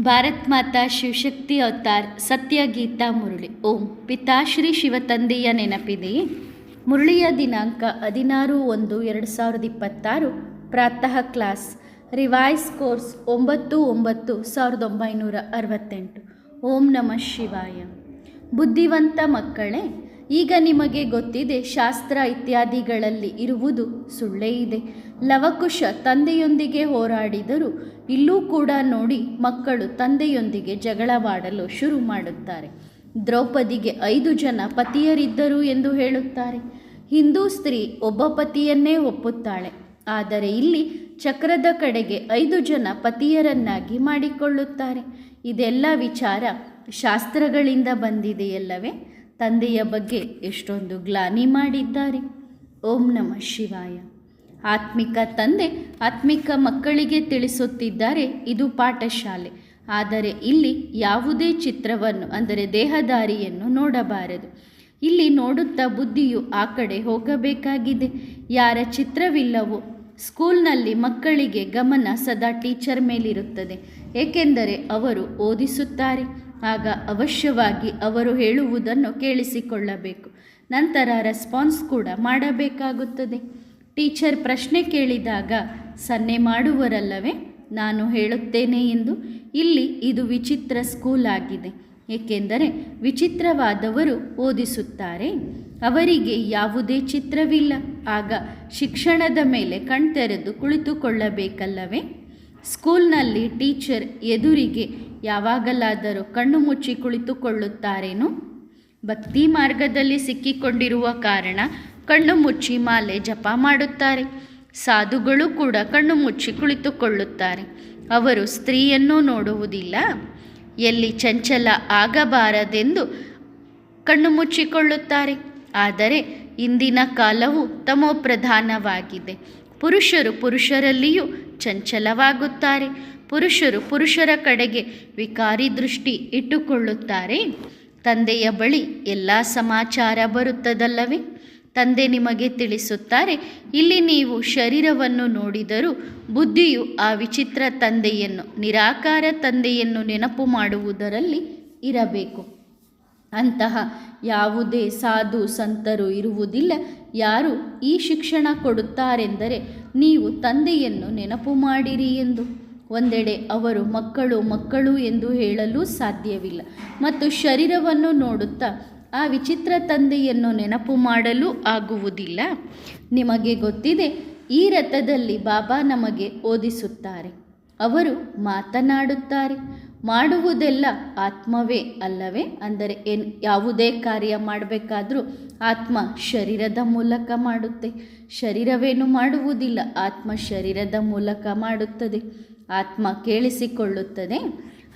ಭಾರತ್ ಮಾತಾ Shivashakti avatar ಸತ್ಯ ಗೀತಾ ಮುರಳಿ. ಓಂ. ಪಿತಾಶ್ರೀ ಶಿವತಂದೆಯ ನೆನಪಿದೆ. ಮುರುಳಿಯ ದಿನಾಂಕ ಹದಿನಾರು ಒಂದು ಎರಡು ಸಾವಿರದ ಇಪ್ಪತ್ತಾರು. ಪ್ರಾತಃ ಕ್ಲಾಸ್. ರಿವೈಸ್ ಕೋರ್ಸ್ ಒಂಬತ್ತು ಒಂಬತ್ತು ಸಾವಿರದ ಒಂಬೈನೂರ ಅರವತ್ತೆಂಟು. ಓಂ ನಮಃ ಶಿವಾಯ. ಬುದ್ಧಿವಂತ ಮಕ್ಕಳೇ, ಈಗ ನಿಮಗೆ ಗೊತ್ತಿದೆ ಶಾಸ್ತ್ರ ಇತ್ಯಾದಿಗಳಲ್ಲಿ ಇರುವುದು ಸುಳ್ಳೇ ಇದೆ. ಲವಕುಶ ತಂದೆಯೊಂದಿಗೆ ಹೋರಾಡಿದರೂ ಇಲ್ಲೂ ಕೂಡ ನೋಡಿ ಮಕ್ಕಳು ತಂದೆಯೊಂದಿಗೆ ಜಗಳವಾಡಲು ಶುರು ಮಾಡುತ್ತಾರೆ. ದ್ರೌಪದಿಗೆ ಐದು ಜನ ಪತಿಯರಿದ್ದರು ಎಂದು ಹೇಳುತ್ತಾರೆ. ಹಿಂದೂ ಸ್ತ್ರೀ ಒಬ್ಬ ಪತಿಯನ್ನೇ ಒಪ್ಪುತ್ತಾಳೆ. ಆದರೆ ಇಲ್ಲಿ ಚಕ್ರದ ಕಡೆಗೆ ಐದು ಜನ ಪತಿಯರನ್ನಾಗಿ ಮಾಡಿಕೊಳ್ಳುತ್ತಾರೆ. ಇದೆಲ್ಲ ವಿಚಾರ ಶಾಸ್ತ್ರಗಳಿಂದ ಬಂದಿದೆಯಲ್ಲವೇ? ತಂದೆಯ ಬಗ್ಗೆ ಎಷ್ಟೊಂದು ಗ್ಲಾನಿ ಮಾಡಿದ್ದಾರೆ. ಓಂ ನಮಃ ಶಿವಾಯ. ಆತ್ಮಿಕ ತಂದೆ ಆತ್ಮಿಕ ಮಕ್ಕಳಿಗೆ ತಿಳಿಸುತ್ತಿದ್ದಾರೆ, ಇದು ಪಾಠಶಾಲೆ. ಆದರೆ ಇಲ್ಲಿ ಯಾವುದೇ ಚಿತ್ರವನ್ನು, ಅಂದರೆ ದೇಹದಾರಿಯನ್ನು ನೋಡಬಾರದು. ಇಲ್ಲಿ ನೋಡುತ್ತಾ ಬುದ್ಧಿಯು ಆ ಕಡೆ ಹೋಗಬೇಕಾಗಿದೆ. ಯಾರ ಚಿತ್ರವಿಲ್ಲವೋ, ಸ್ಕೂಲ್ನಲ್ಲಿ ಮಕ್ಕಳಿಗೆ ಗಮನ ಸದಾ ಟೀಚರ್ ಮೇಲಿರುತ್ತದೆ. ಏಕೆಂದರೆ ಅವರು ಓದಿಸುತ್ತಾರೆ. ಆಗ ಅವಶ್ಯವಾಗಿ ಅವರು ಹೇಳುವುದನ್ನು ಕೇಳಿಸಿಕೊಳ್ಳಬೇಕು. ನಂತರ ರೆಸ್ಪಾನ್ಸ್ ಕೂಡ ಮಾಡಬೇಕಾಗುತ್ತದೆ. ಟೀಚರ್ ಪ್ರಶ್ನೆ ಕೇಳಿದಾಗ, ಸನ್ನೆ ಮಾಡುವರಲ್ಲವೇ? ನಾನು ಹೇಳುತ್ತೇನೆ ಎಂದು. ಇಲ್ಲಿ ಇದು ವಿಚಿತ್ರ ಸ್ಕೂಲ್ ಆಗಿದೆ. ಏಕೆಂದರೆ ವಿಚಿತ್ರವಾದವರು ಓದಿಸುತ್ತಾರೆ. ಅವರಿಗೆ ಯಾವುದೇ ಚಿತ್ರವಿಲ್ಲ. ಆಗ ಶಿಕ್ಷಣದ ಮೇಲೆ ಕಣ್ತೆರೆದು ಕುಳಿತುಕೊಳ್ಳಬೇಕಲ್ಲವೇ? ಸ್ಕೂಲ್ನಲ್ಲಿ ಟೀಚರ್ ಎದುರಿಗೆ ಯಾವಾಗಲಾದರೂ ಕಣ್ಣು ಮುಚ್ಚಿ ಕುಳಿತುಕೊಳ್ಳುತ್ತಾರೇನು? ಭಕ್ತಿ ಮಾರ್ಗದಲ್ಲಿ ಸಿಕ್ಕಿಕೊಂಡಿರುವ ಕಾರಣ ಕಣ್ಣು ಮುಚ್ಚಿ ಮಾಲೆ ಜಪ ಮಾಡುತ್ತಾರೆ. ಸಾಧುಗಳು ಕೂಡ ಕಣ್ಣು ಮುಚ್ಚಿ ಕುಳಿತುಕೊಳ್ಳುತ್ತಾರೆ. ಅವರು ಸ್ತ್ರೀಯನ್ನು ನೋಡುವುದಿಲ್ಲ. ಎಲ್ಲಿ ಚಂಚಲ ಆಗಬಾರದೆಂದು ಕಣ್ಣು ಮುಚ್ಚಿಕೊಳ್ಳುತ್ತಾರೆ. ಆದರೆ ಇಂದಿನ ಕಾಲವು ತಮೋಪ್ರಧಾನವಾಗಿದೆ. ಪುರುಷರು ಪುರುಷರಲ್ಲಿಯೂ ಚಂಚಲವಾಗುತ್ತಾರೆ. ಪುರುಷರು ಪುರುಷರ ಕಡೆಗೆ ವಿಕಾರಿ ದೃಷ್ಟಿ ಇಟ್ಟುಕೊಳ್ಳುತ್ತಾರೆ. ತಂದೆಯ ಬಳಿ ಎಲ್ಲ ಸಮಾಚಾರ ಬರುತ್ತದಲ್ಲವೇ? ತಂದೆ ನಿಮಗೆ ತಿಳಿಸುತ್ತಾರೆ, ಇಲ್ಲಿ ನೀವು ಶರೀರವನ್ನು ನೋಡಿದರೂ ಬುದ್ಧಿಯು ಆ ವಿಚಿತ್ರ ತಂದೆಯನ್ನು, ನಿರಾಕಾರ ತಂದೆಯನ್ನು ನೆನಪು ಮಾಡುವುದರಲ್ಲಿ ಇರಬೇಕು. ಅಂತಹ ಯಾವುದೇ ಸಾಧು ಸಂತರು ಇರುವುದಿಲ್ಲ. ಯಾರು ಈ ಶಿಕ್ಷಣ ಕೊಡುತ್ತಾರೆಂದರೆ ನೀವು ತಂದೆಯನ್ನು ನೆನಪು ಮಾಡಿರಿ ಎಂದು. ಒಂದೆಡೆ ಅವರು ಮಕ್ಕಳು ಮಕ್ಕಳು ಎಂದು ಹೇಳಲು ಸಾಧ್ಯವಿಲ್ಲ. ಮತ್ತು ಶರೀರವನ್ನು ನೋಡುತ್ತಾ ಆ ವಿಚಿತ್ರ ತಂದೆಯನ್ನು ನೆನಪು ಮಾಡಲು ಆಗುವುದಿಲ್ಲ. ನಿಮಗೆ ಗೊತ್ತಿದೆ, ಈ ರಥದಲ್ಲಿ ಬಾಬಾ ನಮಗೆ ಓದಿಸುತ್ತಾರೆ. ಅವರು ಮಾತನಾಡುತ್ತಾರೆ. ಮಾಡುವುದೆಲ್ಲ ಆತ್ಮವೇ ಅಲ್ಲವೇ? ಅಂದರೆ ಏನ್ ಯಾವುದೇ ಕಾರ್ಯ ಮಾಡಬೇಕಾದರೂ ಆತ್ಮ ಶರೀರದ ಮೂಲಕ ಮಾಡುತ್ತೆ. ಶರೀರವೇನು ಮಾಡುವುದಿಲ್ಲ, ಆತ್ಮ ಶರೀರದ ಮೂಲಕ ಮಾಡುತ್ತದೆ. ಆತ್ಮ ಕೇಳಿಸಿಕೊಳ್ಳುತ್ತದೆ.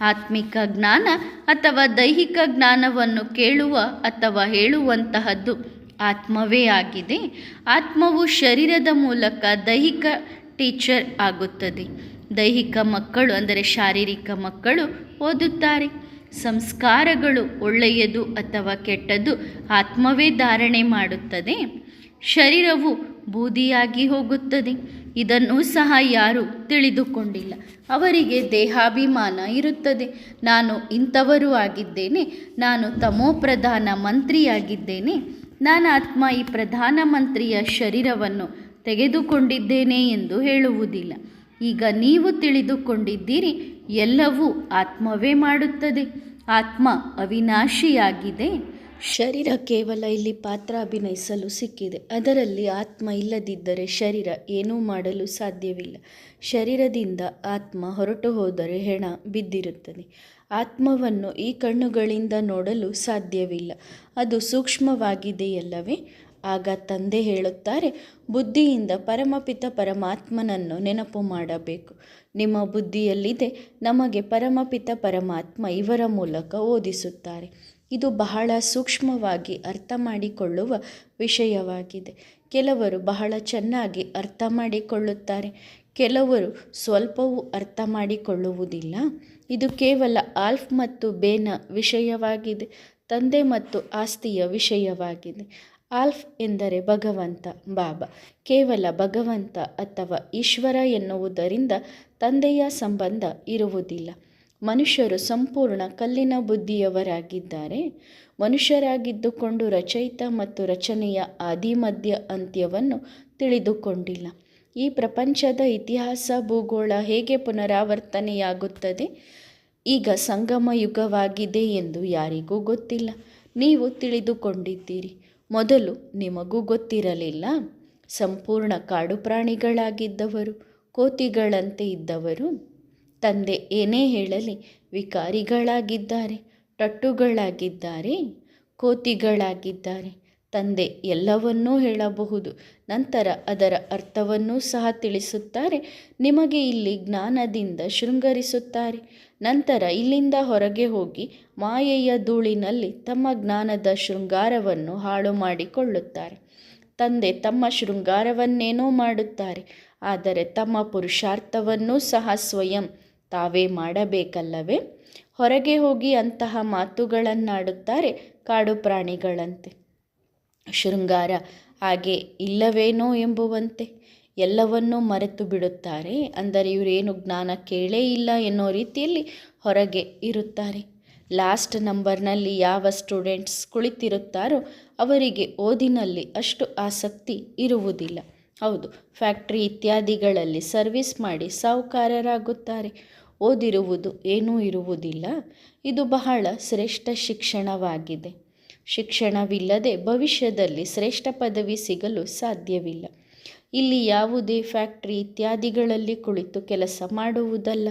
ಆತ್ಮಿಕ ಜ್ಞಾನ ಅಥವಾ ದೈಹಿಕ ಜ್ಞಾನವನ್ನು ಕೇಳುವ ಅಥವಾ ಹೇಳುವಂತಹದ್ದು ಆತ್ಮವೇ ಆಗಿದೆ. ಆತ್ಮವು ಶರೀರದ ಮೂಲಕ ದೈಹಿಕ ಟೀಚರ್ ಆಗುತ್ತದೆ. ದೈಹಿಕ ಮಕ್ಕಳು ಅಂದರೆ ಶಾರೀರಿಕ ಮಕ್ಕಳು ಓದುತ್ತಾರೆ. ಸಂಸ್ಕಾರಗಳು ಒಳ್ಳೆಯದು ಅಥವಾ ಕೆಟ್ಟದ್ದು ಆತ್ಮವೇ ಧಾರಣೆ ಮಾಡುತ್ತದೆ. ಶರೀರವು ಬೂದಿಯಾಗಿ ಹೋಗುತ್ತದೆ. ಇದನ್ನು ಸಹ ಯಾರೂ ತಿಳಿದುಕೊಂಡಿಲ್ಲ. ಅವರಿಗೆ ದೇಹಾಭಿಮಾನ ಇರುತ್ತದೆ. ನಾನು ಇಂಥವರು ಆಗಿದ್ದೇನೆ. ನಾನು ತಮೋ ಪ್ರಧಾನ ಮಂತ್ರಿಯಾಗಿದ್ದೇನೆ. ನಾನು ಆತ್ಮ ಈ ಪ್ರಧಾನ ಮಂತ್ರಿಯ ಶರೀರವನ್ನು ತೆಗೆದುಕೊಂಡಿದ್ದೇನೆ ಎಂದು ಹೇಳುವುದಿಲ್ಲ. ಈಗ ನೀವು ತಿಳಿದುಕೊಂಡಿದ್ದೀರಿ, ಎಲ್ಲವೂ ಆತ್ಮವೇ ಮಾಡುತ್ತದೆ. ಆತ್ಮ ಅವಿನಾಶಿಯಾಗಿದೆ. ಶರೀರ ಕೇವಲ ಇಲ್ಲಿ ಪಾತ್ರ ಅಭಿನಯಿಸಲು ಸಿಕ್ಕಿದೆ. ಅದರಲ್ಲಿ ಆತ್ಮ ಇಲ್ಲದಿದ್ದರೆ ಶರೀರ ಏನೂ ಮಾಡಲು ಸಾಧ್ಯವಿಲ್ಲ. ಶರೀರದಿಂದ ಆತ್ಮ ಹೊರಟು ಹೋದರೆ ಹೆಣ ಬಿದ್ದಿರುತ್ತದೆ. ಆತ್ಮವನ್ನು ಈ ಕಣ್ಣುಗಳಿಂದ ನೋಡಲು ಸಾಧ್ಯವಿಲ್ಲ. ಅದು ಸೂಕ್ಷ್ಮವಾಗಿದೆಯಲ್ಲವೇ? ಆಗ ತಂದೆ ಹೇಳುತ್ತಾರೆ, ಬುದ್ಧಿಯಿಂದ ಪರಮಪಿತ ಪರಮಾತ್ಮನನ್ನು ನೆನಪು ಮಾಡಬೇಕು. ನಿಮ್ಮ ಬುದ್ಧಿಯಲ್ಲಿದೆ, ನಮಗೆ ಪರಮಪಿತ ಪರಮಾತ್ಮ ಇವರ ಮೂಲಕ ಓದಿಸುತ್ತಾರೆ. ಇದು ಬಹಳ ಸೂಕ್ಷ್ಮವಾಗಿ ಅರ್ಥ ಮಾಡಿಕೊಳ್ಳುವ ವಿಷಯವಾಗಿದೆ. ಕೆಲವರು ಬಹಳ ಚೆನ್ನಾಗಿ ಅರ್ಥ ಮಾಡಿಕೊಳ್ಳುತ್ತಾರೆ. ಕೆಲವರು ಸ್ವಲ್ಪವೂ ಅರ್ಥ ಮಾಡಿಕೊಳ್ಳುವುದಿಲ್ಲ. ಇದು ಕೇವಲ ಆಲ್ಫ್ ಮತ್ತು ಬೇನ ವಿಷಯವಾಗಿದೆ. ತಂದೆ ಮತ್ತು ಆಸ್ತಿಯ ವಿಷಯವಾಗಿದೆ. ಆಲ್ಫ್ ಎಂದರೆ ಭಗವಂತ, ಬಾಬಾ. ಕೇವಲ ಭಗವಂತ ಅಥವಾ ಈಶ್ವರ ಎನ್ನುವುದರಿಂದ ತಂದೆಯ ಸಂಬಂಧ ಇರುವುದಿಲ್ಲ. ಮನುಷ್ಯರು ಸಂಪೂರ್ಣ ಕಲ್ಲಿನ ಬುದ್ಧಿಯವರಾಗಿದ್ದಾರೆ. ಮನುಷ್ಯರಾಗಿದ್ದುಕೊಂಡು ರಚಯಿತ ಮತ್ತು ರಚನೆಯ ಆದಿಮಧ್ಯ ಅಂತ್ಯವನ್ನು ತಿಳಿದುಕೊಂಡಿಲ್ಲ. ಈ ಪ್ರಪಂಚದ ಇತಿಹಾಸ, ಭೂಗೋಳ ಹೇಗೆ ಪುನರಾವರ್ತನೆಯಾಗುತ್ತದೆ? ಈಗ ಸಂಗಮ ಯುಗವಾಗಿದೆ ಎಂದು ಯಾರಿಗೂ ಗೊತ್ತಿಲ್ಲ. ನೀವು ತಿಳಿದುಕೊಂಡಿದ್ದೀರಿ. ಮೊದಲು ನಿಮಗೂ ಗೊತ್ತಿರಲಿಲ್ಲ. ಸಂಪೂರ್ಣ ಕಾಡು ಪ್ರಾಣಿಗಳಾಗಿದ್ದವರು ಕೋತಿಗಳಂತೆ ಇದ್ದವರು ತಂದೆ ಏನೇ ಹೇಳಲಿ, ವಿಕಾರಿಗಳಾಗಿದ್ದಾರೆ, ಟಟ್ಟುಗಳಾಗಿದ್ದಾರೆ, ಕೋತಿಗಳಾಗಿದ್ದಾರೆ. ತಂದೆ ಎಲ್ಲವನ್ನೂ ಹೇಳಬಹುದು, ನಂತರ ಅದರ ಅರ್ಥವನ್ನೂ ಸಹ ತಿಳಿಸುತ್ತಾರೆ, ನಿಮಗೆ ಇಲ್ಲಿ ಜ್ಞಾನದಿಂದ ಶೃಂಗರಿಸುತ್ತಾರೆ. ನಂತರ ಇಲ್ಲಿಂದ ಹೊರಗೆ ಹೋಗಿ ಮಾಯೆಯ ಧೂಳಿನಲ್ಲಿ ತಮ್ಮ ಜ್ಞಾನದ ಶೃಂಗಾರವನ್ನು ಹಾಳು ಮಾಡಿಕೊಳ್ಳುತ್ತಾರೆ. ತಂದೆ ತಮ್ಮ ಶೃಂಗಾರವನ್ನೇನೋ ಮಾಡುತ್ತಾರೆ, ಆದರೆ ತಮ್ಮ ಪುರುಷಾರ್ಥವನ್ನೂ ಸಹ ಸ್ವಯಂ ತಾವೇ ಮಾಡಬೇಕಲ್ಲವೇ? ಹೊರಗೆ ಹೋಗಿ ಅಂತಹ ಮಾತುಗಳನ್ನಾಡುತ್ತಾರೆ ಕಾಡು ಪ್ರಾಣಿಗಳಂತೆ. ಶೃಂಗಾರ ಹಾಗೆ ಇಲ್ಲವೇನೋ ಎಂಬುವಂತೆ ಎಲ್ಲವನ್ನೂ ಮರೆತು ಬಿಡುತ್ತಾರೆ. ಅಂದರೆ ಇವರೇನು ಜ್ಞಾನ ಕೇಳೇ ಇಲ್ಲ ಎನ್ನೋ ರೀತಿಯಲ್ಲಿ ಹೊರಗೆ ಇರುತ್ತಾರೆ. ಲಾಸ್ಟ್ ನಂಬರ್ನಲ್ಲಿ ಯಾವ ಸ್ಟೂಡೆಂಟ್ಸ್ ಕುಳಿತಿರುತ್ತಾರೋ ಅವರಿಗೆ ಓದಿನಲ್ಲಿ ಅಷ್ಟು ಆಸಕ್ತಿ ಇರುವುದಿಲ್ಲ. ಹೌದು, ಫ್ಯಾಕ್ಟ್ರಿ ಇತ್ಯಾದಿಗಳಲ್ಲಿ ಸರ್ವಿಸ್ ಮಾಡಿ ಸಾಹುಕಾರರಾಗುತ್ತಾರೆ. ಓದಿರುವುದು ಏನೂ ಇರುವುದಿಲ್ಲ. ಇದು ಬಹಳ ಶ್ರೇಷ್ಠ ಶಿಕ್ಷಣವಾಗಿದೆ. ಶಿಕ್ಷಣವಿಲ್ಲದೆ ಭವಿಷ್ಯದಲ್ಲಿ ಶ್ರೇಷ್ಠ ಪದವಿ ಸಿಗಲು ಸಾಧ್ಯವಿಲ್ಲ. ಇಲ್ಲಿ ಯಾವುದೇ ಫ್ಯಾಕ್ಟ್ರಿ ಇತ್ಯಾದಿಗಳಲ್ಲಿ ಕುಳಿತು ಕೆಲಸ ಮಾಡುವುದಲ್ಲ.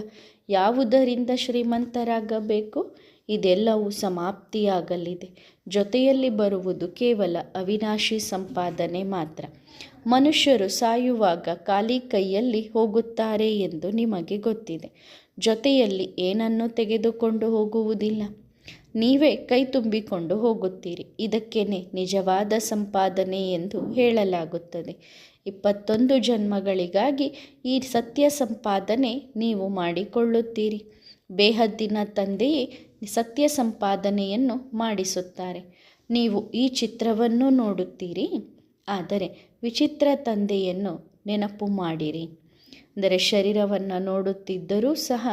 ಯಾವುದರಿಂದ ಶ್ರೀಮಂತರಾಗಬೇಕು? ಇದೆಲ್ಲವೂ ಸಮಾಪ್ತಿಯಾಗಲಿದೆ. ಜೊತೆಯಲ್ಲಿ ಬರುವುದು ಕೇವಲ ಅವಿನಾಶಿ ಸಂಪಾದನೆ ಮಾತ್ರ. ಮನುಷ್ಯರು ಸಾಯುವಾಗ ಖಾಲಿ ಕೈಯಲ್ಲಿ ಹೋಗುತ್ತಾರೆ ಎಂದು ನಿಮಗೆ ಗೊತ್ತಿದೆ. ಜೊತೆಯಲ್ಲಿ ಏನನ್ನು ತೆಗೆದುಕೊಂಡು ಹೋಗುವುದಿಲ್ಲ. ನೀವೇ ಕೈ ತುಂಬಿಕೊಂಡು ಹೋಗುತ್ತೀರಿ. ಇದಕ್ಕೇನೆ ನಿಜವಾದ ಸಂಪಾದನೆ ಎಂದು ಹೇಳಲಾಗುತ್ತದೆ. ಇಪ್ಪತ್ತೊಂದು ಜನ್ಮಗಳಿಗಾಗಿ ಈ ಸತ್ಯ ಸಂಪಾದನೆ ನೀವು ಮಾಡಿಕೊಳ್ಳುತ್ತೀರಿ. ಬೇಹದ್ದಿನ ತಂದೆಯೇ ಸತ್ಯ ಸಂಪಾದನೆಯನ್ನು ಮಾಡಿಸುತ್ತಾರೆ. ನೀವು ಈ ಚಿತ್ರವನ್ನು ನೋಡುತ್ತೀರಿ. ಆದರೆ ವಿಚಿತ್ರ ತಂದೆಯನ್ನು ನೆನಪು ಮಾಡಿರಿ. ಅಂದರೆ ಶರೀರವನ್ನು ನೋಡುತ್ತಿದ್ದರೂ ಸಹ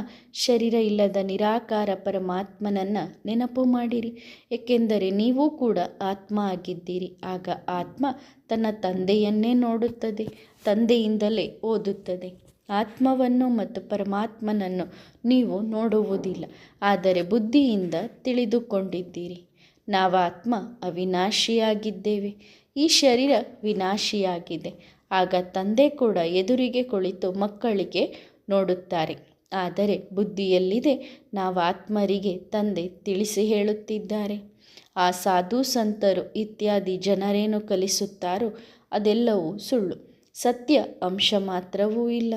ಶರೀರ ಇಲ್ಲದ ನಿರಾಕಾರ ಪರಮಾತ್ಮನನ್ನು ನೆನಪು ಮಾಡಿರಿ. ಏಕೆಂದರೆ ನೀವು ಕೂಡ ಆತ್ಮ ಆಗಿದ್ದೀರಿ. ಆಗ ಆತ್ಮ ತನ್ನ ತಂದೆಯನ್ನೇ ನೋಡುತ್ತದೆ, ತಂದೆಯಿಂದಲೇ ಓದುತ್ತದೆ. ಆತ್ಮವನ್ನು ಮತ್ತು ಪರಮಾತ್ಮನನ್ನು ನೀವು ನೋಡುವುದಿಲ್ಲ, ಆದರೆ ಬುದ್ಧಿಯಿಂದ ತಿಳಿದುಕೊಂಡಿದ್ದೀರಿ. ನಾವಾತ್ಮ ಅವಿನಾಶಿಯಾಗಿದ್ದೇವೆ. ಈ ಶರೀರ ವಿನಾಶಿಯಾಗಿದೆ. ಆಗ ತಂದೆ ಕೂಡ ಎದುರಿಗೆ ಕುಳಿತು ಮಕ್ಕಳಿಗೆ ನೋಡುತ್ತಾರೆ. ಆದರೆ ಬುದ್ಧಿಯಲ್ಲಿದೆ, ನಾವು ಆತ್ಮರಿಗೆ ತಂದೆ ತಿಳಿಸಿ ಹೇಳುತ್ತಿದ್ದಾರೆ. ಆ ಸಾಧು ಸಂತರು ಇತ್ಯಾದಿ ಜನರೇನು ಕಲಿಸುತ್ತಾರೋ ಅದೆಲ್ಲವೂ ಸುಳ್ಳು. ಸತ್ಯ ಅಂಶ ಮಾತ್ರವೂ ಇಲ್ಲ.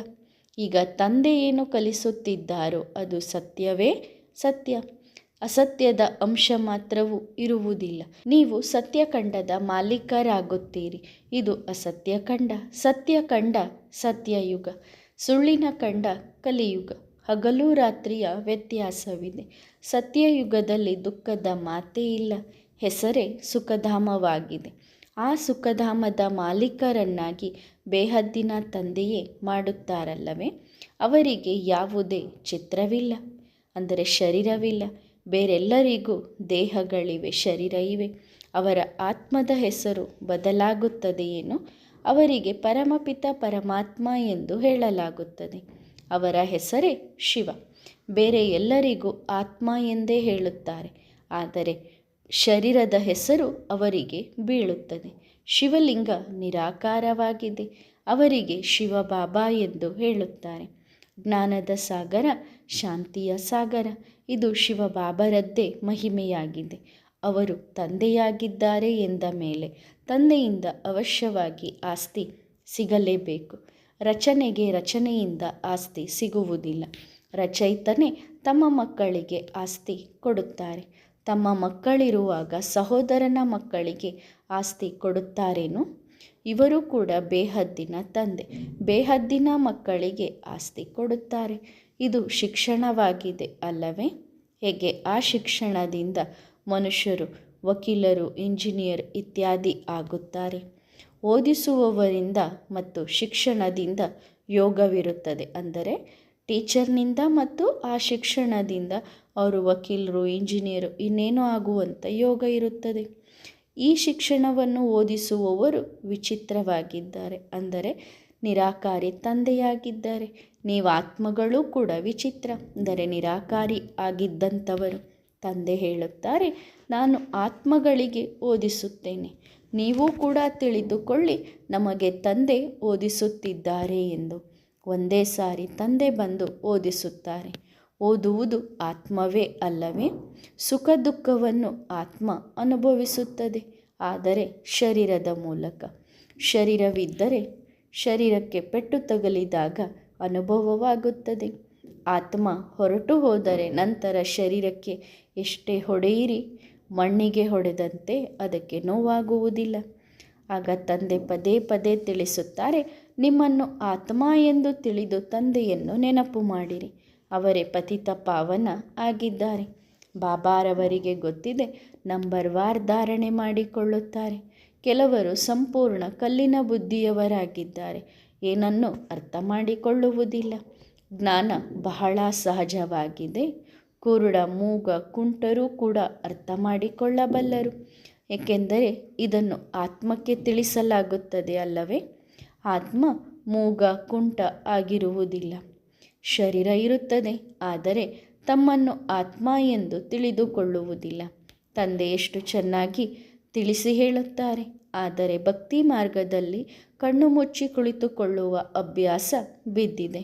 ಈಗ ತಂದೆ ಏನು ಕಲಿಸುತ್ತಿದ್ದಾರೋ ಅದು ಸತ್ಯವೇ ಸತ್ಯ. ಅಸತ್ಯದ ಅಂಶ ಮಾತ್ರವೂ ಇರುವುದಿಲ್ಲ. ನೀವು ಸತ್ಯಖಂಡದ ಮಾಲೀಕರಾಗುತ್ತೀರಿ. ಇದು ಅಸತ್ಯ ಖಂಡ ಸತ್ಯ ಖಂಡ ಸತ್ಯಯುಗ. ಸುಳ್ಳಿನ ಕಂಡ ಕಲಿಯುಗ. ಹಗಲು ರಾತ್ರಿಯ ವ್ಯತ್ಯಾಸವಿದೆ. ಸತ್ಯಯುಗದಲ್ಲಿ ದುಃಖದ ಮಾತೇ ಇಲ್ಲ. ಹೆಸರೇ ಸುಖಧಾಮವಾಗಿದೆ. ಆ ಸುಖಧಾಮದ ಮಾಲೀಕರನ್ನಾಗಿ ಬೇಹದ್ದಿನ ತಂದೆಯೇ ಮಾಡುತ್ತಾರಲ್ಲವೇ? ಅವರಿಗೆ ಯಾವುದೇ ಚಿತ್ರವಿಲ್ಲ. ಅಂದರೆ ಶರೀರವಿಲ್ಲ. ಬೇರೆಲ್ಲರಿಗೂ ದೇಹಗಳಿವೆ, ಶರೀರ ಇವೆ. ಅವರ ಆತ್ಮದ ಹೆಸರು ಬದಲಾಗುತ್ತದೆಯೇನೋ ಅವರಿಗೆ ಪರಮಪಿತ ಪರಮಾತ್ಮ ಎಂದು ಹೇಳಲಾಗುತ್ತದೆ. ಅವರ ಹೆಸರೇ ಶಿವ. ಬೇರೆ ಎಲ್ಲರಿಗೂ ಆತ್ಮ ಎಂದೇ ಹೇಳುತ್ತಾರೆ. ಆದರೆ ಶರೀರದ ಹೆಸರು ಅವರಿಗೆ ಬೀಳುತ್ತದೆ. ಶಿವಲಿಂಗ ನಿರಾಕಾರವಾಗಿದೆ. ಅವರಿಗೆ ಶಿವಬಾಬಾ ಎಂದು ಹೇಳುತ್ತಾರೆ. ಜ್ಞಾನದ ಸಾಗರ, ಶಾಂತಿಯ ಸಾಗರ ಇದು ಶಿವ ಶಿವಬಾಬರದ್ದೇ ಮಹಿಮೆಯಾಗಿದೆ. ಅವರು ತಂದೆಯಾಗಿದ್ದಾರೆ ಎಂದ ಮೇಲೆ ತಂದೆಯಿಂದ ಅವಶ್ಯವಾಗಿ ಆಸ್ತಿ ಸಿಗಲೇಬೇಕು. ರಚನೆಗೆ ರಚನೆಯಿಂದ ಆಸ್ತಿ ಸಿಗುವುದಿಲ್ಲ. ರಚಯಿತನೇ ತಮ್ಮ ಮಕ್ಕಳಿಗೆ ಆಸ್ತಿ ಕೊಡುತ್ತಾರೆ. ತಮ್ಮ ಮಕ್ಕಳಿರುವಾಗ ಸಹೋದರನ ಮಕ್ಕಳಿಗೆ ಆಸ್ತಿ ಕೊಡುತ್ತಾರೇನು? ಇವರು ಕೂಡ ಬೇಹದ್ದಿನ ತಂದೆ. ಬೇಹದ್ದಿನ ಮಕ್ಕಳಿಗೆ ಆಸ್ತಿ ಕೊಡುತ್ತಾರೆ. ಇದು ಶಿಕ್ಷಣವಾಗಿದೆ ಅಲ್ಲವೇ? ಹೇಗೆ ಆ ಶಿಕ್ಷಣದಿಂದ ಮನುಷ್ಯರು, ವಕೀಲರು, ಇಂಜಿನಿಯರ್ ಇತ್ಯಾದಿ ಆಗುತ್ತಾರೆ? ಓದಿಸುವವರಿಂದ ಮತ್ತು ಶಿಕ್ಷಣದಿಂದ ಯೋಗವಿರುತ್ತದೆ ಅಂದರೆ ಟೀಚರ್ನಿಂದ ಮತ್ತು ಆ ಶಿಕ್ಷಣದಿಂದ ಅವರು ವಕೀಲರು, ಇಂಜಿನಿಯರು ಇನ್ನೇನೋ ಆಗುವಂಥ ಯೋಗ ಇರುತ್ತದೆ? ಈ ಶಿಕ್ಷಣವನ್ನು ಓದಿಸುವವರು ವಿಚಿತ್ರವಾಗಿದ್ದಾರೆ ಅಂದರೆ ನಿರಾಕಾರಿ ತಂದೆಯಾಗಿದ್ದಾರೆ ನೀವು ಆತ್ಮಗಳು ಕೂಡ ವಿಚಿತ್ರ, ಅಂದರೆ ನಿರಾಕಾರಿ ಆಗಿದ್ದಂಥವರು. ತಂದೆ ಹೇಳುತ್ತಾರೆ, ನಾನು ಆತ್ಮಗಳಿಗೆ ಓದಿಸುತ್ತೇನೆ. ನೀವು ಕೂಡ ತಿಳಿದುಕೊಳ್ಳಿ, ನಮಗೆ ತಂದೆ ಓದಿಸುತ್ತಿದ್ದಾರೆ ಎಂದು. ಒಂದೇ ಸಾರಿ ತಂದೆ ಬಂದು ಓದಿಸುತ್ತಾರೆ. ಓದುವುದು ಆತ್ಮವೇ ಅಲ್ಲವೇ? ಸುಖ ದುಃಖವನ್ನು ಆತ್ಮ ಅನುಭವಿಸುತ್ತದೆ, ಆದರೆ ಶರೀರದ ಮೂಲಕ. ಶರೀರವಿದ್ದರೆ ಶರೀರಕ್ಕೆ ಪೆಟ್ಟು ತಗಲಿದಾಗ ಅನುಭವವಾಗುತ್ತದೆ. ಆತ್ಮ ಹೊರಟು ಹೋದರೆ ನಂತರ ಶರೀರಕ್ಕೆ ಎಷ್ಟೇ ಹೊಡೆಯಿರಿ, ಮಣ್ಣಿಗೆ ಹೊಡೆದಂತೆ ಅದಕ್ಕೆ ನೋವಾಗುವುದಿಲ್ಲ. ಆಗ ತಂದೆ ಪದೇ ಪದೇ ತಿಳಿಸುತ್ತಾರೆ, ನಿಮ್ಮನ್ನು ಆತ್ಮ ಎಂದು ತಿಳಿದು ತಂದೆಯನ್ನು ನೆನಪು ಮಾಡಿರಿ. ಅವರೇ ಪತಿತ ಪಾವನ ಆಗಿದ್ದಾರೆ. ಬಾಬಾರವರಿಗೆ ಗೊತ್ತಿದೆ, ನಂಬರ್ ವಾರ್ ಧಾರಣೆ ಮಾಡಿಕೊಳ್ಳುತ್ತಾರೆ. ಕೆಲವರು ಸಂಪೂರ್ಣ ಕಲ್ಲಿನ ಬುದ್ಧಿಯವರಾಗಿದ್ದಾರೆ. ಏನನ್ನು ಅರ್ಥ ಮಾಡಿಕೊಳ್ಳುವುದಿಲ್ಲ. ಜ್ಞಾನ ಬಹಳ ಸಹಜವಾಗಿದೆ. ಕುರುಡ, ಮೂಗ, ಕುಂಟರೂ ಕೂಡ ಅರ್ಥ ಮಾಡಿಕೊಳ್ಳಬಲ್ಲರು. ಏಕೆಂದರೆ ಇದನ್ನು ಆತ್ಮಕ್ಕೆ ತಿಳಿಸಲಾಗುತ್ತದೆ ಅಲ್ಲವೇ? ಆತ್ಮ, ಮೂಗ, ಕುಂಟ ಆಗಿರುವುದಿಲ್ಲ. ಶರೀರ ಇರುತ್ತದೆ, ಆದರೆ ತಮ್ಮನ್ನು ಆತ್ಮ ಎಂದು ತಿಳಿದುಕೊಳ್ಳುವುದಿಲ್ಲ. ತಂದೆ ಎಷ್ಟು ಚೆನ್ನಾಗಿ ತಿಳಿಸಿ ಹೇಳುತ್ತಾರೆ. ಆದರೆ ಭಕ್ತಿ ಮಾರ್ಗದಲ್ಲಿ ಕಣ್ಣು ಮುಚ್ಚಿ ಕುಳಿತುಕೊಳ್ಳುವ ಅಭ್ಯಾಸ ಬಿದ್ದಿದೆ.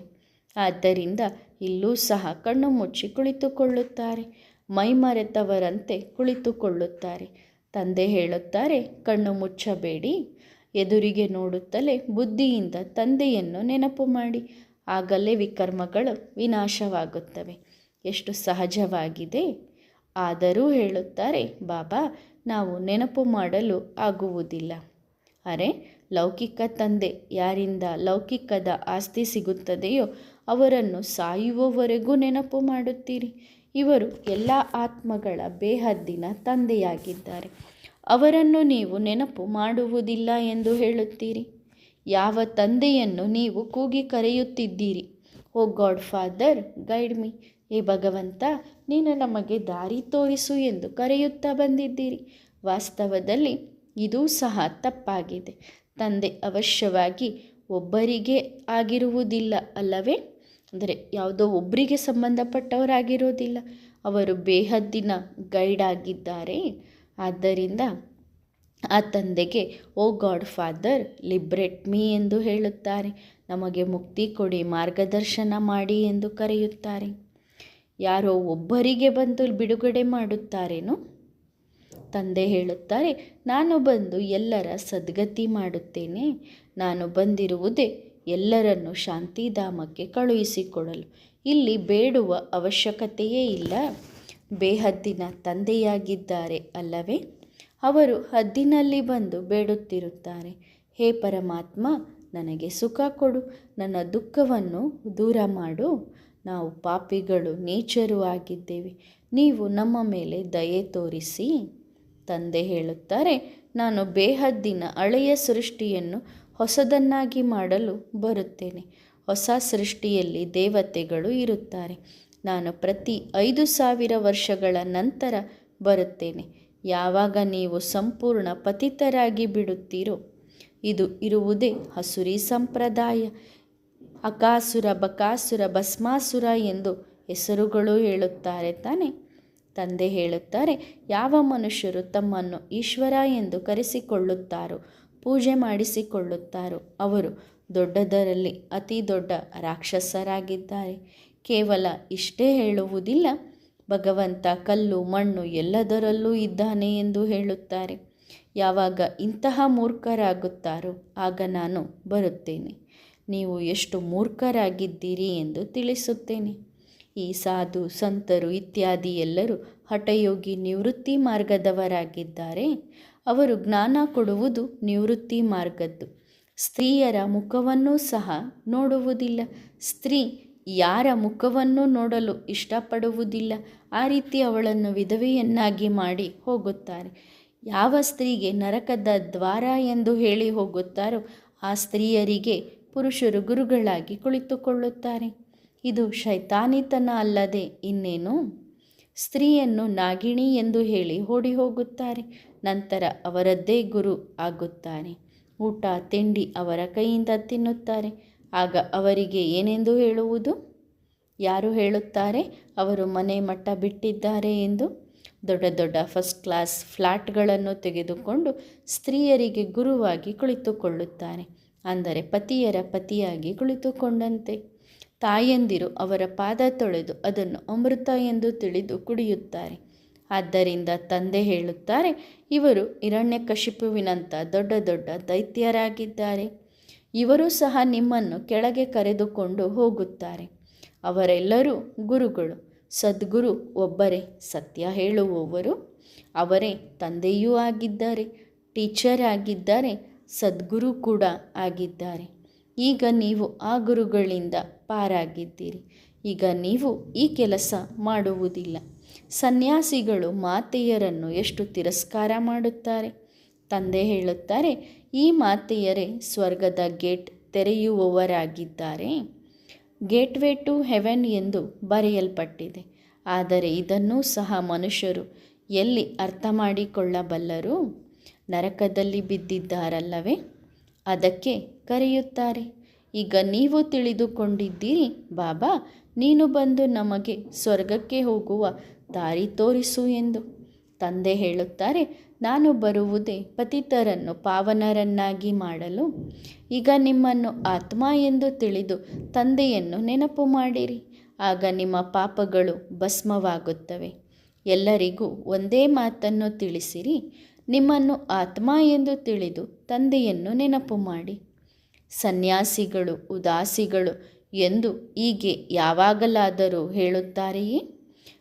ಆದ್ದರಿಂದ ಇಲ್ಲೂ ಸಹ ಕಣ್ಣು ಮುಚ್ಚಿ ಕುಳಿತುಕೊಳ್ಳುತ್ತಾರೆ. ಮೈಮರೆತವರಂತೆ ಕುಳಿತುಕೊಳ್ಳುತ್ತಾರೆ. ತಂದೆ ಹೇಳುತ್ತಾರೆ, ಕಣ್ಣು ಮುಚ್ಚಬೇಡಿ. ಎದುರಿಗೆ ನೋಡುತ್ತಲೇ ಬುದ್ಧಿಯಿಂದ ತಂದೆಯನ್ನು ನೆನಪು ಮಾಡಿ. ಆಗಲೇ ವಿಕರ್ಮಗಳು ವಿನಾಶವಾಗುತ್ತವೆ. ಎಷ್ಟು ಸಹಜವಾಗಿದೆ. ಆದರೂ ಹೇಳುತ್ತಾರೆ, ಬಾಬಾ ನಾವು ನೆನಪು ಮಾಡಲು ಆಗುವುದಿಲ್ಲ. ಅರೆ, ಲೌಕಿಕ ತಂದೆ ಯಾರಿಂದ ಲೌಕಿಕದ ಆಸ್ತಿ ಸಿಗುತ್ತದೆಯೋ ಅವರನ್ನು ಸಾಯುವವರೆಗೂ ನೆನಪು ಮಾಡುತ್ತೀರಿ. ಇವರು ಎಲ್ಲ ಆತ್ಮಗಳ ಬೇಹದ್ದಿನ ತಂದೆಯಾಗಿದ್ದಾರೆ. ಅವರನ್ನು ನೀವು ನೆನಪು ಮಾಡುವುದಿಲ್ಲ ಎಂದು ಹೇಳುತ್ತೀರಿ. ಯಾವ ತಂದೆಯನ್ನು ನೀವು ಕೂಗಿ ಕರೆಯುತ್ತಿದ್ದೀರಿ? ಓ ಗಾಡ್ ಫಾದರ್ ಗೈಡ್ ಮೀ. ಏ ಭಗವಂತ, ನೀನು ನಮಗೆ ದಾರಿ ತೋರಿಸು ಎಂದು ಕರೆಯುತ್ತಾ ಬಂದಿದ್ದೀರಿ. ವಾಸ್ತವದಲ್ಲಿ ಇದೂ ಸಹ ತಪ್ಪಾಗಿದೆ. ತಂದೆ ಅವಶ್ಯವಾಗಿ ಒಬ್ಬರಿಗೆ ಆಗಿರುವುದಿಲ್ಲ ಅಲ್ಲವೇ? ಅಂದರೆ ಯಾವುದೋ ಒಬ್ಬರಿಗೆ ಸಂಬಂಧಪಟ್ಟವರಾಗಿರೋದಿಲ್ಲ ಅವರು ಬೇಹದ್ದಿನ ಗೈಡ್ ಆಗಿದ್ದಾರೆ. ಆದ್ದರಿಂದ ಆ ತಂದೆಗೆ, ಓ ಗಾಡ್ ಫಾದರ್, ಲಿಬ್ರೆಟ್ ಮೀ ಎಂದು ಹೇಳುತ್ತಾರೆ. ನಮಗೆ ಮುಕ್ತಿ ಕೊಡಿ, ಮಾರ್ಗದರ್ಶನ ಮಾಡಿ ಎಂದು ಕರೆಯುತ್ತಾರೆ. ಯಾರೋ ಒಬ್ಬರಿಗೆ ಬಂದು ಬಿಡುಗಡೆ ಮಾಡುತ್ತಾರೇನೋ? ತಂದೆ ಹೇಳುತ್ತಾರೆ, ನಾನು ಬಂದು ಎಲ್ಲರ ಸದ್ಗತಿ ಮಾಡುತ್ತೇನೆ. ನಾನು ಬಂದಿರುವುದೇ ಎಲ್ಲರನ್ನು ಶಾಂತಿಧಾಮಕ್ಕೆ ಕಳುಹಿಸಿಕೊಡಲು. ಇಲ್ಲಿ ಬೇಡುವ ಅವಶ್ಯಕತೆಯೇ ಇಲ್ಲ. ಬೇಹದ್ದಿನ ತಂದೆಯಾಗಿದ್ದಾರೆ ಅಲ್ಲವೇ? ಅವರು ಹದ್ದಿನಲ್ಲಿ ಬಂದು ಬೇಡುತ್ತಿರುತ್ತಾರೆ. ಹೇ ಪರಮಾತ್ಮ, ನನಗೆ ಸುಖ ಕೊಡು. ನನ್ನ ದುಃಖವನ್ನು ದೂರ ಮಾಡು. ನಾವು ಪಾಪಿಗಳು, ನೇಚರು ಆಗಿದ್ದೇವೆ. ನೀವು ನಮ್ಮ ಮೇಲೆ ದಯೆ ತೋರಿಸಿ, ತಂದೆ ಹೇಳುತ್ತಾರೆ, ನಾನು ಬೇಹದ್ದಿನ ಹಳೆಯ ಸೃಷ್ಟಿಯನ್ನು ಹೊಸದನ್ನಾಗಿ ಮಾಡಲು ಬರುತ್ತೇನೆ. ಹೊಸ ಸೃಷ್ಟಿಯಲ್ಲಿ ದೇವತೆಗಳು ಇರುತ್ತಾರೆ. ನಾನು ಪ್ರತಿ ಐದು ಸಾವಿರ ವರ್ಷಗಳ ನಂತರ ಬರುತ್ತೇನೆ. ಯಾವಾಗ ನೀವು ಸಂಪೂರ್ಣ ಪತಿತರಾಗಿ ಬಿಡುತ್ತೀರೋ, ಇದು ಇರುವುದೇ ಹಸುರಿ ಸಂಪ್ರದಾಯ. ಅಕಾಸುರ, ಬಕಾಸುರ, ಭಸ್ಮಾಸುರ ಎಂದು ಹೆಸರುಗಳು ಹೇಳುತ್ತಾರೆ ತಾನೆ. ತಂದೆ ಹೇಳುತ್ತಾರೆ, ಯಾವ ಮನುಷ್ಯರು ತಮ್ಮನ್ನು ಈಶ್ವರ ಎಂದು ಕರೆಸಿಕೊಳ್ಳುತ್ತಾರೋ, ಪೂಜೆ ಮಾಡಿಸಿಕೊಳ್ಳುತ್ತಾರೋ, ಅವರು ದೊಡ್ಡದರಲ್ಲಿ ಅತಿ ದೊಡ್ಡ ರಾಕ್ಷಸರಾಗಿದ್ದಾರೆ. ಕೇವಲ ಇಷ್ಟೇ ಹೇಳುವುದಿಲ್ಲ, ಭಗವಂತ ಕಲ್ಲು, ಮಣ್ಣು ಎಲ್ಲದರಲ್ಲೂ ಇದ್ದಾನೆ ಎಂದು ಹೇಳುತ್ತಾರೆ. ಯಾವಾಗ ಇಂತಹ ಮೂರ್ಖರಾಗುತ್ತಾರೋ, ಆಗ ನಾನು ಬರುತ್ತೇನೆ. ನೀವು ಎಷ್ಟು ಮೂರ್ಖರಾಗಿದ್ದೀರಿ ಎಂದು ತಿಳಿಸುತ್ತೇನೆ. ಈ ಸಾಧು, ಸಂತರು ಇತ್ಯಾದಿ ಎಲ್ಲರೂ ಹಠಯೋಗಿ ನಿವೃತ್ತಿ ಮಾರ್ಗದವರಾಗಿದ್ದಾರೆ. ಅವರು ಜ್ಞಾನ ಕೊಡುವುದು ನಿವೃತ್ತಿ ಮಾರ್ಗದ್ದು. ಸ್ತ್ರೀಯರ ಮುಖವನ್ನು ಸಹ ನೋಡುವುದಿಲ್ಲ. ಸ್ತ್ರೀ ಯಾರ ಮುಖವನ್ನು ನೋಡಲು ಇಷ್ಟಪಡುವುದಿಲ್ಲ. ಆ ರೀತಿ ಅವಳನ್ನು ವಿಧವೆಯನ್ನಾಗಿ ಮಾಡಿ ಹೋಗುತ್ತಾರೆ. ಯಾವ ಸ್ತ್ರೀಗೆ ನರಕದ ದ್ವಾರ ಎಂದು ಹೇಳಿ ಹೋಗುತ್ತಾರೋ, ಆ ಸ್ತ್ರೀಯರಿಗೆ ಪುರುಷರು ಗುರುಗಳಾಗಿ ಕುಳಿತುಕೊಳ್ಳುತ್ತಾರೆ. ಇದು ಶೈತಾನಿತನ ಅಲ್ಲದೆ ಇನ್ನೇನು? ಸ್ತ್ರೀಯನ್ನು ನಾಗಿಣಿ ಎಂದು ಹೇಳಿ ಓಡಿ ಹೋಗುತ್ತಾರೆ ನಂತರ ಅವರದ್ದೇ ಗುರು ಆಗುತ್ತಾರೆ. ಊಟ, ತಿಂಡಿ ಅವರ ಕೈಯಿಂದ ತಿನ್ನುತ್ತಾರೆ. ಆಗ ಅವರಿಗೆ ಏನೆಂದು ಹೇಳುವುದು? ಯಾರು ಹೇಳುತ್ತಾರೆ? ಅವರು ಮನೆ ಮಟ್ಟ ಬಿಟ್ಟಿದ್ದಾರೆ ಎಂದು. ದೊಡ್ಡ ದೊಡ್ಡ ಫಸ್ಟ್ ಕ್ಲಾಸ್ ಫ್ಲ್ಯಾಟ್ಗಳನ್ನು ತೆಗೆದುಕೊಂಡು ಸ್ತ್ರೀಯರಿಗೆ ಗುರುವಾಗಿ ಕುಳಿತುಕೊಳ್ಳುತ್ತಾರೆ. ಅಂದರೆ ಪತಿಯರ ಪತಿಯಾಗಿ ಕುಳಿತುಕೊಂಡಂತೆ. ತಾಯಂದಿರು ಅವರ ಪಾದ ತೊಳೆದು ಅದನ್ನು ಅಮೃತ ಎಂದು ತಿಳಿದು ಕುಡಿಯುತ್ತಾರೆ. ಆದ್ದರಿಂದ ತಂದೆ ಹೇಳುತ್ತಾರೆ, ಇವರು ಹಿರಣ್ಯಕಶಿಪುವಿನಂಥ ದೊಡ್ಡ ದೊಡ್ಡ ದೈತ್ಯರಾಗಿದ್ದಾರೆ. ಇವರು ಸಹ ನಿಮ್ಮನ್ನು ಕೆಳಗೆ ಕರೆದುಕೊಂಡು ಹೋಗುತ್ತಾರೆ. ಅವರೆಲ್ಲರೂ ಗುರುಗಳು. ಸದ್ಗುರು ಒಬ್ಬರೇ ಸತ್ಯ ಹೇಳುವವರು ಅವರೇ ತಂದೆಯೂ ಆಗಿದ್ದಾರೆ, ಟೀಚರ್ ಆಗಿದ್ದಾರೆ ಸದ್ಗುರು ಕೂಡ ಆಗಿದ್ದಾರೆ. ಈಗ ನೀವು ಆ ಗುರುಗಳಿಂದ ಪಾರಾಗಿದ್ದೀರಿ. ಈಗ ನೀವು ಈ ಕೆಲಸ ಮಾಡುವುದಿಲ್ಲ. ಸನ್ಯಾಸಿಗಳು ಮಾತೆಯರನ್ನು ಎಷ್ಟು ತಿರಸ್ಕಾರ ಮಾಡುತ್ತಾರೆ? ತಂದೆ ಹೇಳುತ್ತಾರೆ, ಈ ಮಾತೆಯರೇ ಸ್ವರ್ಗದ ಗೇಟ್ ತೆರೆಯುವವರಾಗಿದ್ದಾರೆ. ಗೇಟ್ವೇ ಟು ಹೆವೆನ್ ಎಂದು ಬರೆಯಲ್ಪಟ್ಟಿದೆ. ಆದರೆ ಇದನ್ನೂ ಸಹ ಮನುಷ್ಯರು ಎಲ್ಲಿ ಅರ್ಥ ಮಾಡಿಕೊಳ್ಳಬಲ್ಲರು ನರಕದಲ್ಲಿ ಬಿದ್ದಿದ್ದಾರಲ್ಲವೇ? ಅದಕ್ಕೆ ಕರೆಯುತ್ತಾರೆ, ಈಗ ನೀವು ತಿಳಿದುಕೊಂಡಿದ್ದೀರಿ, ಬಾಬಾ, ನೀನು ಬಂದು ನಮಗೆ ಸ್ವರ್ಗಕ್ಕೆ ಹೋಗುವ ದಾರಿ ತೋರಿಸು ಎಂದು. ತಂದೆ ಹೇಳುತ್ತಾರೆ, ನಾನು ಬರುವುದೇ ಪತಿತರನ್ನು ಪಾವನರನ್ನಾಗಿ ಮಾಡಲು. ಈಗ ನಿಮ್ಮನ್ನು ಆತ್ಮ ಎಂದು ತಿಳಿದು ತಂದೆಯನ್ನು ನೆನಪು ಮಾಡಿರಿ. ಆಗ ನಿಮ್ಮ ಪಾಪಗಳು ಭಸ್ಮವಾಗುತ್ತವೆ. ಎಲ್ಲರಿಗೂ ಒಂದೇ ಮಾತನ್ನು ತಿಳಿಸಿರಿ. ನಿಮ್ಮನ್ನು ಆತ್ಮ ಎಂದು ತಿಳಿದು ತಂದೆಯನ್ನು ನೆನಪು ಮಾಡಿ. ಸನ್ಯಾಸಿಗಳು, ಉದಾಸಿಗಳು ಎಂದು ಹೀಗೆ ಯಾವಾಗಲಾದರೂ ಹೇಳುತ್ತಾರೆಯೇ?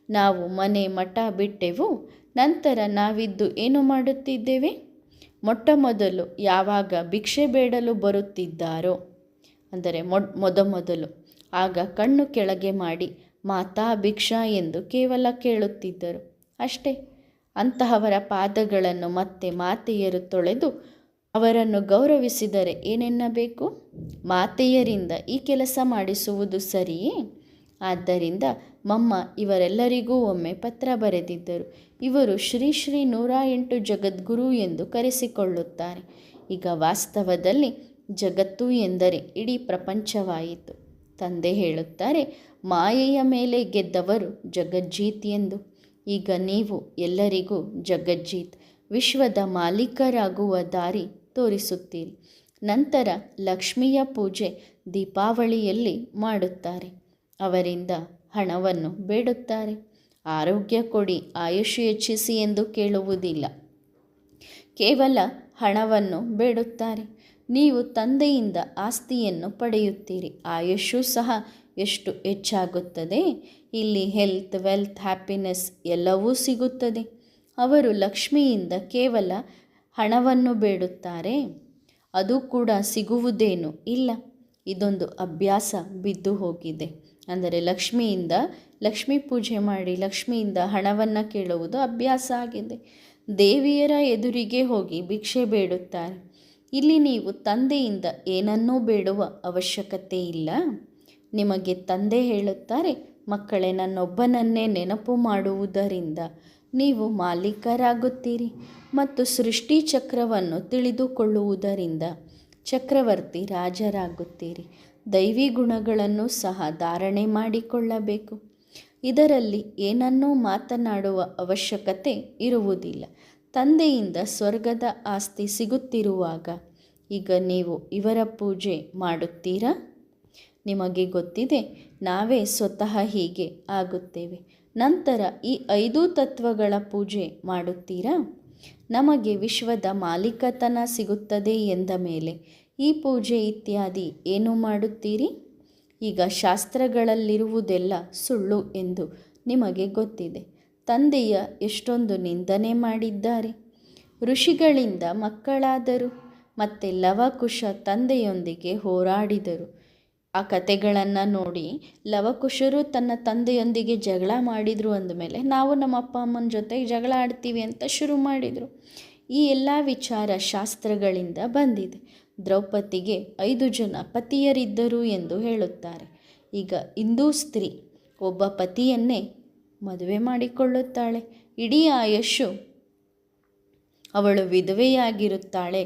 ನಾವು ಮನೆ ಮಠ ಬಿಟ್ಟೆವು, ನಂತರ ನಾವಿದ್ದು ಏನು ಮಾಡುತ್ತಿದ್ದೇವೆ? ಮೊಟ್ಟ ಮೊದಲು ಯಾವಾಗ ಭಿಕ್ಷೆ ಬೇಡಲು ಬರುತ್ತಿದ್ದಾರೋ? ಅಂದರೆ ಮೊದ ಮೊದಮೊದಲು ಆಗ ಕಣ್ಣು ಕೆಳಗೆ ಮಾಡಿ, ಮಾತಾ ಭಿಕ್ಷಾ ಎಂದು ಕೇವಲ ಕೇಳುತ್ತಿದ್ದರು. ಅಷ್ಟೇ. ಅಂತಹವರ ಪಾದಗಳನ್ನು ಮತ್ತೆ ಮಾತೆಯರು ತೊಳೆದು ಅವರನ್ನು ಗೌರವಿಸಿದರೆ ಏನೆನ್ನಬೇಕು? ಮಾತೆಯರಿಂದ ಈ ಕೆಲಸ ಮಾಡಿಸುವುದು ಸರಿಯೇ? ಆದ್ದರಿಂದ ಮಮ್ಮ, ಇವರೆಲ್ಲರಿಗೂ ಒಮ್ಮೆ ಪತ್ರ ಬರೆದಿದ್ದರು. ಇವರು ಶ್ರೀ ಶ್ರೀ ನೂರ ಎಂಟು ಜಗದ್ಗುರು ಎಂದು ಕರೆಸಿಕೊಳ್ಳುತ್ತಾರೆ. ಈಗ ವಾಸ್ತವದಲ್ಲಿ ಜಗತ್ತು ಎಂದರೆ ಇಡೀ ಪ್ರಪಂಚವಾಯಿತು. ತಂದೆ ಹೇಳುತ್ತಾರೆ, ಮಾಯೆಯ ಮೇಲೆ ಗೆದ್ದವರು ಜಗಜ್ಜೀತ್ ಎಂದು. ಈಗ ನೀವು ಎಲ್ಲರಿಗೂ ಜಗಜ್ಜೀತ್, ವಿಶ್ವದ ಮಾಲೀಕರಾಗುವ ದಾರಿ ತೋರಿಸುತ್ತೀರಿ. ನಂತರ ಲಕ್ಷ್ಮಿಯ ಪೂಜೆ ದೀಪಾವಳಿಯಲ್ಲಿ ಮಾಡುತ್ತಾರೆ. ಅವರಿಂದ ಹಣವನ್ನು ಬೇಡುತ್ತಾರೆ. ಆರೋಗ್ಯ ಕೊಡಿ, ಆಯುಷ್ ಹೆಚ್ಚಿಸಿ ಎಂದು ಕೇಳುವುದಿಲ್ಲ. ಕೇವಲ ಹಣವನ್ನು ಬೇಡುತ್ತಾರೆ. ನೀವು ತಂದೆಯಿಂದ ಆಸ್ತಿಯನ್ನು ಪಡೆಯುತ್ತೀರಿ. ಆಯುಷು ಸಹ ಎಷ್ಟು ಹೆಚ್ಚಾಗುತ್ತದೆ? ಇಲ್ಲಿ ಹೆಲ್ತ್ ವೆಲ್ತ್ ಹ್ಯಾಪಿನೆಸ್ ಎಲ್ಲವೂ ಸಿಗುತ್ತದೆ. ಅವರು ಲಕ್ಷ್ಮಿಯಿಂದ ಕೇವಲ ಹಣವನ್ನು ಬೇಡುತ್ತಾರೆ. ಅದು ಕೂಡ ಸಿಗುವುದೇನು ಇಲ್ಲ. ಇದೊಂದು ಅಭ್ಯಾಸ ಬಿದ್ದು ಹೋಗಿದೆ. ಅಂದರೆ ಲಕ್ಷ್ಮಿಯಿಂದ, ಲಕ್ಷ್ಮೀ ಪೂಜೆ ಮಾಡಿ ಲಕ್ಷ್ಮಿಯಿಂದ ಹಣವನ್ನು ಕೇಳುವುದು ಅಭ್ಯಾಸ ಆಗಿದೆ. ದೇವಿಯರ ಎದುರಿಗೆ ಹೋಗಿ ಭಿಕ್ಷೆ ಬೇಡುತ್ತಾರೆ. ಇಲ್ಲಿ ನೀವು ತಂದೆಯಿಂದ ಏನನ್ನೂ ಬೇಡುವ ಅವಶ್ಯಕತೆ ಇಲ್ಲ. ನಿಮಗೆ ತಂದೆ ಹೇಳುತ್ತಾರೆ, ಮಕ್ಕಳೇ, ನನ್ನೊಬ್ಬನನ್ನೇ ನೆನಪು ಮಾಡುವುದರಿಂದ ನೀವು ಮಾಲೀಕರಾಗುತ್ತೀರಿ ಮತ್ತು ಸೃಷ್ಟಿ ಚಕ್ರವನ್ನು ತಿಳಿದುಕೊಳ್ಳುವುದರಿಂದ ಚಕ್ರವರ್ತಿ ರಾಜರಾಗುತ್ತೀರಿ. ದೈವಿ ಗುಣಗಳನ್ನು ಸಹ ಧಾರಣೆ ಮಾಡಿಕೊಳ್ಳಬೇಕು. ಇದರಲ್ಲಿ ಏನನ್ನೂ ಮಾತನಾಡುವ ಅವಶ್ಯಕತೆ ಇರುವುದಿಲ್ಲ. ತಂದೆಯಿಂದ ಸ್ವರ್ಗದ ಆಸ್ತಿ ಸಿಗುತ್ತಿರುವಾಗ ಈಗ ನೀವು ಇವರ ಪೂಜೆ ಮಾಡುತ್ತೀರಾ? ನಿಮಗೆ ಗೊತ್ತಿದೆ, ನಾವೇ ಸ್ವತಃ ಹೀಗೆ ಆಗುತ್ತೇವೆ. ನಂತರ ಈ ಐದು ತತ್ವಗಳ ಪೂಜೆ ಮಾಡುತ್ತೀರಾ? ನಮಗೆ ವಿಶ್ವದ ಮಾಲೀಕತನ ಸಿಗುತ್ತದೆ ಎಂದ ಮೇಲೆ ಈ ಪೂಜೆ ಇತ್ಯಾದಿ ಏನು ಮಾಡುತ್ತೀರಿ? ಈಗ ಶಾಸ್ತ್ರಗಳಲ್ಲಿರುವುದೆಲ್ಲ ಸುಳ್ಳು ಎಂದು ನಿಮಗೆ ಗೊತ್ತಿದೆ. ತಂದೆಯ ಎಷ್ಟೊಂದು ನಿಂದನೆ ಮಾಡಿದ್ದಾರೆ. ಋಷಿಗಳಿಂದ ಮಕ್ಕಳಾದರು, ಮತ್ತೆ ಲವಕುಶ ತಂದೆಯೊಂದಿಗೆ ಹೋರಾಡಿದರು. ಆ ಕತೆಗಳನ್ನು ನೋಡಿ ಲವಕುಶರು ತನ್ನ ತಂದೆಯೊಂದಿಗೆ ಜಗಳ ಮಾಡಿದರು ಅಂದಮೇಲೆ ನಾವು ನಮ್ಮ ಅಪ್ಪ ಅಮ್ಮನ ಜೊತೆ ಜಗಳ ಆಡ್ತೀವಿ ಅಂತ ಶುರು ಮಾಡಿದರು. ಈ ಎಲ್ಲ ವಿಚಾರ ಶಾಸ್ತ್ರಗಳಿಂದ ಬಂದಿದೆ. ದ್ರೌಪದಿಗೆ ಐದು ಜನ ಪತಿಯರಿದ್ದರು ಎಂದು ಹೇಳುತ್ತಾರೆ. ಈಗ ಹಿಂದೂ ಸ್ತ್ರೀ ಒಬ್ಬ ಪತಿಯನ್ನೇ ಮದುವೆ ಮಾಡಿಕೊಳ್ಳುತ್ತಾಳೆ. ಇಡೀ ಆಯಶು ಅವಳು ವಿಧವೆಯಾಗಿರುತ್ತಾಳೆ.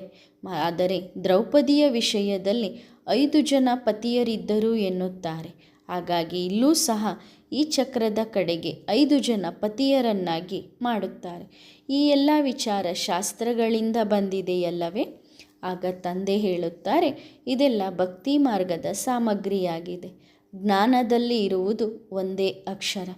ಆದರೆ ದ್ರೌಪದಿಯ ವಿಷಯದಲ್ಲಿ ಐದು ಜನ ಪತಿಯರಿದ್ದರು ಎನ್ನುತ್ತಾರೆ. ಹಾಗಾಗಿ ಇಲ್ಲೂ ಸಹ ಈ ಚಕ್ರದ ಕಡೆಗೆ ಐದು ಜನ ಪತಿಯರನ್ನಾಗಿ ಮಾಡುತ್ತಾರೆ. ಈ ಎಲ್ಲ ವಿಚಾರ ಶಾಸ್ತ್ರಗಳಿಂದ ಬಂದಿದೆಯಲ್ಲವೇ? ಆಗ ತಂದೆ ಹೇಳುತ್ತಾರೆ, ಇದೆಲ್ಲ ಭಕ್ತಿ ಮಾರ್ಗದ ಸಾಮಗ್ರಿಯಾಗಿದೆ. ಜ್ಞಾನದಲ್ಲಿ ಇರುವುದು ಒಂದೇ ಅಕ್ಷರ.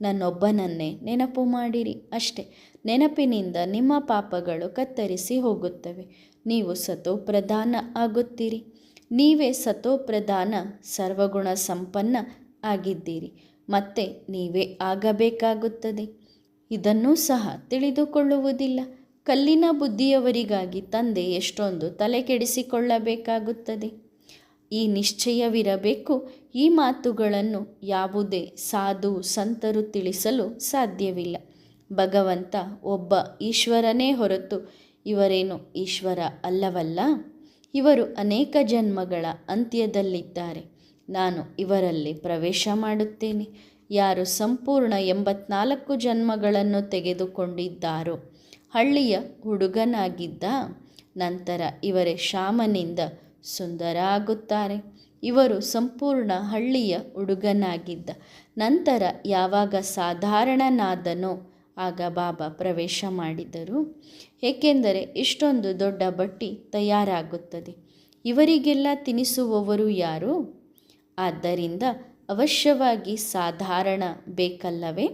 ನನ್ನೊಬ್ಬನನ್ನೇ ನೆನಪು ಮಾಡಿರಿ ಅಷ್ಟೆ. ನೆನಪಿನಿಂದ ನಿಮ್ಮ ಪಾಪಗಳು ಕತ್ತರಿಸಿ ಹೋಗುತ್ತವೆ. ನೀವು ಸತೋಪ್ರಧಾನ ಆಗುತ್ತೀರಿ. ನೀವೇ ಸತೋಪ್ರಧಾನ ಸರ್ವಗುಣ ಸಂಪನ್ನ ಆಗಿದ್ದೀರಿ. ಮತ್ತೆ ನೀವೇ ಆಗಬೇಕಾಗುತ್ತದೆ. ಇದನ್ನೂ ಸಹ ತಿಳಿದುಕೊಳ್ಳುವುದಿಲ್ಲ. ಕಲ್ಲಿನ ಬುದ್ಧಿಯವರಿಗಾಗಿ ತಂದೆ ಎಷ್ಟೊಂದು ತಲೆ ಕೆಡಿಸಿಕೊಳ್ಳಬೇಕಾಗುತ್ತದೆ ಈ ನಿಶ್ಚಯವಿರಬೇಕು. ಈ ಮಾತುಗಳನ್ನು ಯಾವುದೇ ಸಾಧು ಸಂತರು ತಿಳಿಸಲು ಸಾಧ್ಯವಿಲ್ಲ. ಭಗವಂತ ಒಬ್ಬ ಈಶ್ವರನೇ ಹೊರತು ಇವರೇನು ಈಶ್ವರ ಅಲ್ಲವಲ್ಲ? ಇವರು ಅನೇಕ ಜನ್ಮಗಳ ಅಂತ್ಯದಲ್ಲಿದ್ದಾರೆ. ನಾನು ಇವರಲ್ಲಿ ಪ್ರವೇಶ ಮಾಡುತ್ತೇನೆ. ಯಾರು ಸಂಪೂರ್ಣ ಎಂಬತ್ನಾಲ್ಕು ಜನ್ಮಗಳನ್ನು ತೆಗೆದುಕೊಂಡಿದ್ದಾರೋ, ಹಳ್ಳಿಯ ಹುಡುಗನಾಗಿದ್ದ ನಂತರ ಇವರೇ ಶ್ಯಾಮನಿಂದ ಸುಂದರ ಆಗುತ್ತಾರೆ ಇವರು ಸಂಪೂರ್ಣ ಹಳ್ಳಿಯ ಹುಡುಗನಾಗಿದ್ದ ನಂತರ ಯಾವಾಗ ಸಾಧಾರಣನಾದನೋ, ಆಗ ಬಾಬಾ ಪ್ರವೇಶ ಮಾಡಿದರು. ಏಕೆಂದರೆ ಇಷ್ಟೊಂದು ದೊಡ್ಡ ಬಟ್ಟಿ ತಯಾರಾಗುತ್ತದೆ. ಇವರಿಗೆಲ್ಲ ತಿನಿಸುವವರು ಯಾರು? ಆದ್ದರಿಂದ ಅವಶ್ಯವಾಗಿ ಸಾಧಾರಣ ಬೇಕಲ್ಲವೇ?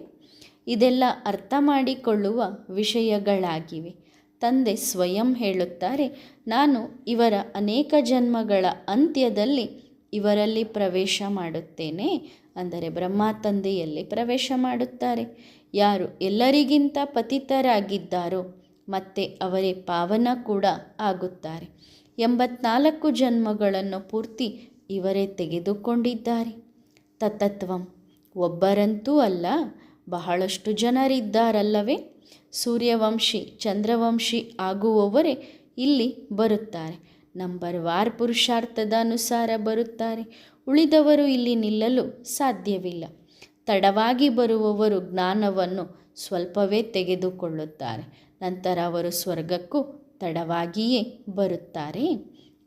ಇದೆಲ್ಲ ಅರ್ಥ ಮಾಡಿಕೊಳ್ಳುವ ವಿಷಯಗಳಾಗಿವೆ. ತಂದೆ ಸ್ವಯಂ ಹೇಳುತ್ತಾರೆ, ನಾನು ಇವರ ಅನೇಕ ಜನ್ಮಗಳ ಅಂತ್ಯದಲ್ಲಿ ಇವರಲ್ಲಿ ಪ್ರವೇಶ ಮಾಡುತ್ತೇನೆ ಅಂದರೆ ಬ್ರಹ್ಮ ತಂದೆಯಲ್ಲಿ ಪ್ರವೇಶ ಮಾಡುತ್ತಾರೆ. ಯಾರು ಎಲ್ಲರಿಗಿಂತ ಪತಿತರಾಗಿದ್ದಾರೋ ಮತ್ತೆ ಅವರೇ ಪಾವನ ಕೂಡ ಆಗುತ್ತಾರೆ. ಎಂಬತ್ನಾಲ್ಕು ಜನ್ಮಗಳನ್ನು ಪೂರ್ತಿ ಇವರೇ ತೆಗೆದುಕೊಂಡಿದ್ದಾರೆ. ತತತ್ವಂ ಒಬ್ಬರಂತೂ ಅಲ್ಲ, ಬಹಳಷ್ಟು ಜನರಿದ್ದಾರಲ್ಲವೇ? ಸೂರ್ಯವಂಶಿ, ಚಂದ್ರವಂಶಿ ಆಗುವವರೇ ಇಲ್ಲಿ ಬರುತ್ತಾರೆ. ನಂಬರ್ ವಾರ್ ಪುರುಷಾರ್ಥದ ಅನುಸಾರ ಬರುತ್ತಾರೆ. ಉಳಿದವರು ಇಲ್ಲಿ ನಿಲ್ಲಲು ಸಾಧ್ಯವಿಲ್ಲ. ತಡವಾಗಿ ಬರುವವರು ಜ್ಞಾನವನ್ನು ಸ್ವಲ್ಪವೇ ತೆಗೆದುಕೊಳ್ಳುತ್ತಾರೆ. ನಂತರ ಅವರು ಸ್ವರ್ಗಕ್ಕೂ ತಡವಾಗಿಯೇ ಬರುತ್ತಾರೆ.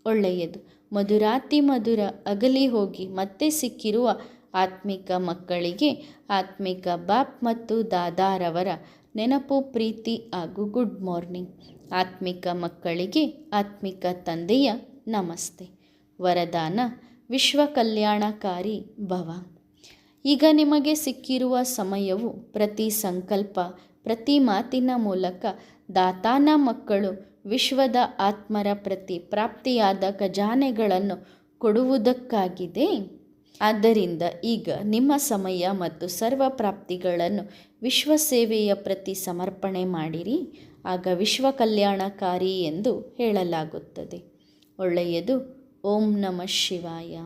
ಒಳ್ಳೆಯದು. ಮಧುರಾತಿ ಮಧುರ ಅಗಲಿ ಹೋಗಿ ಮತ್ತೆ ಸಿಕ್ಕಿರುವ ಆತ್ಮಿಕ ಮಕ್ಕಳಿಗೆ ಆತ್ಮಿಕ ಬಾಪ್ ಮತ್ತು ದಾದಾರವರ ನೆನಪು, ಪ್ರೀತಿ ಹಾಗೂ ಗುಡ್ ಮಾರ್ನಿಂಗ್. ಆತ್ಮಿಕ ಮಕ್ಕಳಿಗೆ ಆತ್ಮಿಕ ತಂದೆಯ ನಮಸ್ತೆ. ವರದಾನ, ವಿಶ್ವ ಕಲ್ಯಾಣಕಾರಿ ಭವ. ಈಗ ನಿಮಗೆ ಸಿಕ್ಕಿರುವ ಸಮಯವು ಪ್ರತಿ ಸಂಕಲ್ಪ ಪ್ರತಿ ಮಾತಿನ ಮೂಲಕ ದಾತಾನ ಮಕ್ಕಳು ವಿಶ್ವದ ಆತ್ಮರ ಪ್ರತಿ ಪ್ರಾಪ್ತಿಯಾದ ಖಜಾನೆಗಳನ್ನು ಕೊಡುವುದಕ್ಕಾಗಿದೆ. ಆದ್ದರಿಂದ ಈಗ ನಿಮ್ಮ ಸಮಯ ಮತ್ತು ಸರ್ವ ಪ್ರಾಪ್ತಿಗಳನ್ನು ವಿಶ್ವ ಸೇವೆಯ ಪ್ರತಿ ಸಮರ್ಪಣೆ ಮಾಡಿರಿ. ಆಗ ವಿಶ್ವ ಕಲ್ಯಾಣಕಾರಿ ಎಂದು ಹೇಳಲಾಗುತ್ತದೆ. ಒಳ್ಳೆಯದು. ಓಂ ನಮಃ ಶಿವಾಯ.